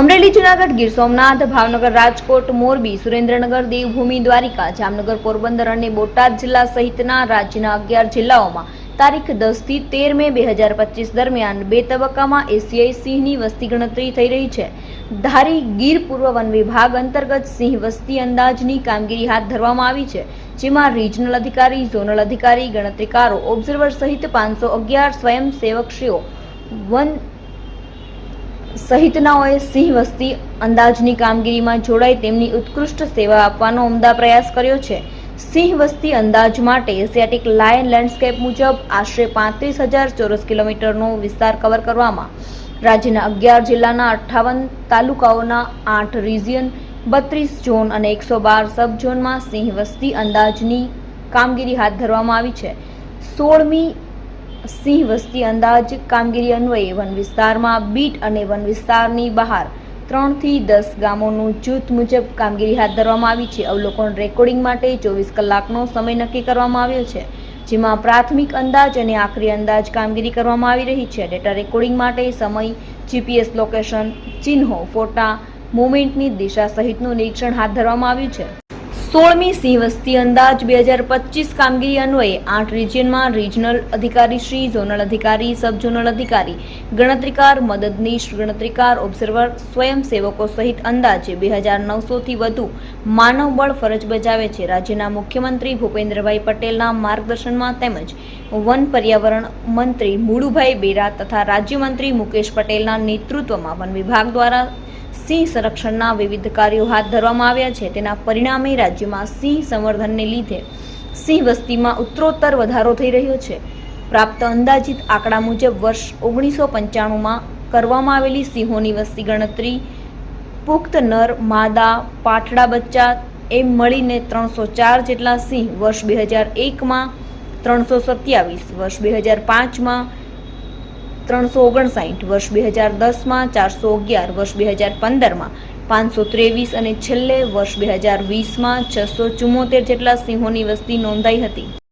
અમરેલી, જુનાગઢ, ગીર સોમનાથ, ભાવનગર, રાજકોટ, મોરબી, સુરેન્દ્રનગર, દેવભૂમિ, દ્વારિકા, જામનગર, પોરબંદર અને બોટાદ જિલ્લા સહિતના રાજ્યના અગિયાર જિલ્લાઓમાં તારીખ દસથી તેર મે બે હજાર પચીસ દરમિયાન બે તબક્કામાં એશિયાઈ સિંહની વસ્તી ગણતરી થઈ રહી છે. ધારી ગીર પૂર્વ વન વિભાગ અંતર્ગત સિંહ વસ્તી અંદાજની કામગીરી હાથ ધરવામાં આવી છે. જેમાં રિજનલ અધિકારી ઝોનલ અધિકારી, ગણતરીકારો ઓબ્ઝર્વર સહિત પાંચસો અગિયાર સ્વયંસેવકશ્રીઓ વન સહિતનાઓએ સિંહ વસ્તી અંદાજની કામગીરીમાં જોડાઈ તેમની ઉત્કૃષ્ટ સેવા આપવાનો ઉમદા પ્રયાસ કર્યો છે. સિંહ વસ્તી અંદાજ માટે એશિયાટિક લાયન લેન્ડસ્કેપ મુજબ આશરે પાંત્રીસ હજાર ચોરસ કિલોમીટરનો વિસ્તાર કવર કરવામાં. રાજ્યના અગિયાર જિલ્લાના અઠ્ઠાવન તાલુકાઓના આઠ રિજિયન બત્રીસ ઝોન અને એકસો બાર સબ ઝોનમાં સિંહ વસ્તી અંદાજની કામગીરી હાથ ધરવામાં આવી છે. સોળમી સિંહ વસ્તી અંદાજ કામગીરી અન્વયે વન વિસ્તારમાં બીટ અને વન વિસ્તારની બહાર ત્રણથી દસ ગામોનું જૂથ મુજબ કામગીરી હાથ ધરવામાં આવી છે. અવલોકન રેકોર્ડિંગ માટે ચોવીસ કલાકનો સમય નક્કી કરવામાં આવ્યો છે, જેમાં પ્રાથમિક અંદાજ અને આખરી અંદાજ કામગીરી કરવામાં આવી રહી છે. ડેટા રેકોર્ડિંગ માટે સમય, જીપીએસ લોકેશન, ચિહ્નો, ફોટા મુવમેન્ટની દિશા સહિતનું નિરીક્ષણ હાથ ધરવામાં આવ્યું છે. સોળમી સિંહ વસ્તી અંદાજ બે હજાર પચીસ કામગીરી અન્વયે આઠ રિજિયનમાં રિજનલ અધિકારી શ્રી, ઝોનલ અધિકારી સબ ઝોનલ અધિકારી, ગણતરીકાર, મદદનીશ, ગણતરીકાર ઓબ્ઝર્વર, સ્વયંસેવકો સહિત અંદાજે બે હજાર નવસોથી વધુ માનવબળ ફરજ બજાવે છે. રાજ્યના મુખ્યમંત્રી ભૂપેન્દ્રભાઈ પટેલના માર્ગદર્શનમાં તેમજ વન પર્યાવરણ મંત્રી મુળુભાઈ બેરા તથા રાજ્યમંત્રી મુકેશ પટેલના નેતૃત્વમાં વન વિભાગ દ્વારા સિંહ સંરક્ષણના વિવિધ કાર્યો હાથ ધરવામાં આવ્યા છે. તેના પરિણામે રાજ્યમાં સિંહ સંવર્ધનને લીધે સિંહ વસ્તીમાં ઉત્તરોત્તર વધારો થઈ રહ્યો છે. પ્રાપ્ત અંદાજિત આંકડા મુજબ વર્ષ ઓગણીસો પંચાણુંમાં કરવામાં આવેલી સિંહોની વસ્તી ગણતરી પુખ્ત નર, માદા પાઠડા બચ્ચા એમ મળીને ત્રણસો ચાર જેટલા સિંહ વર્ષ બે હજાર એકમાં ત્રણસો સત્યાવીસ, વર્ષ બે હજાર પાંચમાં ત્રણસો ઓગણસાઠ, વર્ષ બે હજાર દસમાં ચારસો અગિયાર, વર્ષ બે હજાર પંદરમાં પાંચસો ત્રેવીસ અને છેલ્લે વર્ષ બે હજાર વીસમાં છસો ચુમ્મોતેર જેટલા સિંહોની વસ્તી નોંધાઈ હતી.